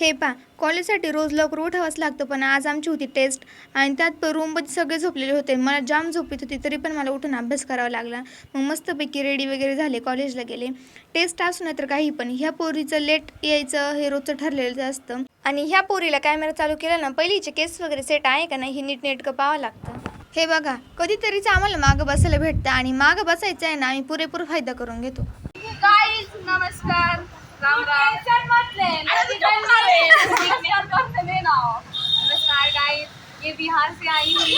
हे पा कॉलेजसाठी रोज लवकर उठावंच लागतं पण आज आमची होती टेस्ट आणि त्यात रूममध्ये सगळे झोपलेले होते. मला जाम झोप येत होती तरी पण मला उठून अभ्यास करावा लागला. मग मस्तपैकी रेडी वगैरे झाले कॉलेजला गेले. टेस्ट असू नाही तर काही पण ह्या पोरीचं लेट यायचं हे रोजचं ठरलेलं असतं. आणि ह्या पोरीला कॅमेरा चालू केला ना पहिलीचे केस वगैरे सेट आहे का नाही हे नीट नेटकं पाहावं लागतं. हे बघा कधीतरीच आम्हाला मागं बसायला भेटतं आणि मागं बसायचं आहे ना आम्ही पुरेपूर फायदा करून घेतो. नमस्कार. गाइस नमस्कार राम नमस्कार गाइस ये बिहार से आई हुई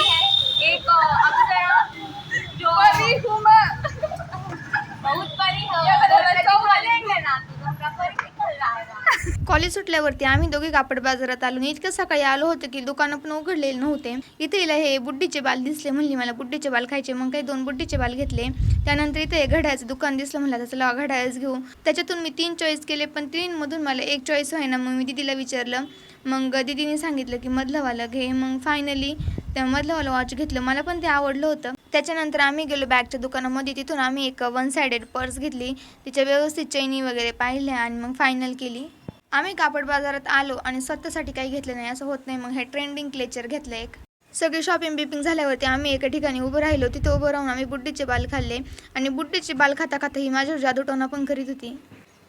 कॉलेज सुटल्यावरती आम्ही दोघे कापड बाजारात आलो. इतकं सकाळी आलो होतं की दुकानं पण उघडलेले नव्हते. इथे हिला हे बुड्डीचे बाल दिसले म्हणली मला बुड्डीचे बाल खायचे. मग काही दोन बुड्डीचे बाल घेतले. त्यानंतर इथे हे घड्याळचं दुकान दिसलं म्हणलं चला घड्याळच घेऊ. त्याच्यातून मी तीन चॉईस केले पण तीनमधून मला एक चॉईस व्हायना मग मी दिदीला विचारलं. मग दिदीने सांगितलं की मधलंवालं घे. मग फायनली त्या मधलंवालं वॉच घेतलं. मला पण ते आवडलं होतं. त्याच्यानंतर आम्ही गेलो बॅगच्या दुकानामध्ये. तिथून आम्ही एक वन सायडेड पर्स घेतली. तिच्या व्यवस्थित चैनी वगैरे पाहिल्या आणि मग फायनल केली. आम्ही कापड बाजारात आलो आणि स्वतःसाठी काही घेतलं नाही असं होत नाही. मग हे ट्रेंडिंग क्लेचर घेतलं एक. सगळी शॉपिंग बिपिंग झाल्यावरती आम्ही एका ठिकाणी उभं राहिलो. तिथे उभं राहून आम्ही बुड्डीचे बाल खाल्ले आणि बुड्डीचे बाल खाता खाता ही माझ्यावर जादूटोना पण करीत होती.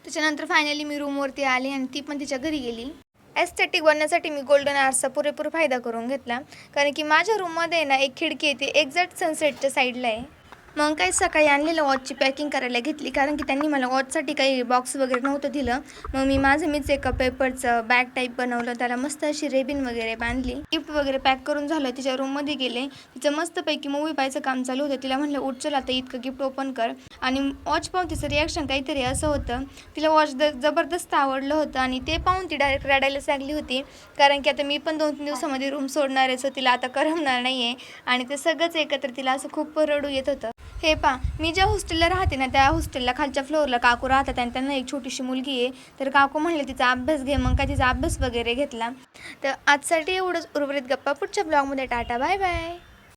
त्याच्यानंतर फायनली मी रूमवरती आली आणि ती पण तिच्या घरी गेली. एस्थेटिक बनण्यासाठी मी गोल्डन आर्सचा पुरेपूर फायदा करून घेतला. कारण की माझ्या रूममध्ये ना एक खिडकी येते एक्झॅक्ट सनसेटच्या साईडला आहे. मग काही सकाळी आणलेलं वॉचची पॅकिंग करायला घेतली. कारण की त्यांनी मला वॉचसाठी काही बॉक्स वगैरे नव्हतं दिलं. मग मी माझं मीच एका पेपरचं बॅग टाईप बनवलं. त्याला मस्त अशी रेबिन वगैरे बांधली. गिफ्ट वगैरे पॅक करून झालं. तिच्या रूममध्ये गेले. तिचं मस्तपैकी मूवी पाहायचं काम चालू होतं. तिला म्हणलं उठ चल आता इतकं गिफ्ट ओपन कर. आणि वॉच पाहून तिचं रिॲक्शन काहीतरी असं होतं. तिला वॉच द जबरदस्त आवडलं होतं. आणि ते पाहून ती डायरेक्ट रडायलाच लागली होती. कारण की आता मी पण दोन तीन दिवसामध्ये रूम सोडणार आहे. सो तिला आता करमणार नाही आहे आणि ते सगळंच एकत्र तिला असं खूप रडू येत होतं. हे पा मी ज्या हॉस्टेलला राहते ना त्या हॉस्टेलला खालच्या फ्लोअरला काकू राहतात आणि त्यांना एक छोटीशी मुलगी आहे. तर काकू म्हणले तिचा अभ्यास घे. मग काय तिचा अभ्यास वगैरे घेतला. तर आजसाठी एवढंच. उर्वरित गप्पा पुढच्या ब्लॉगमध्ये टाटा बाय बाय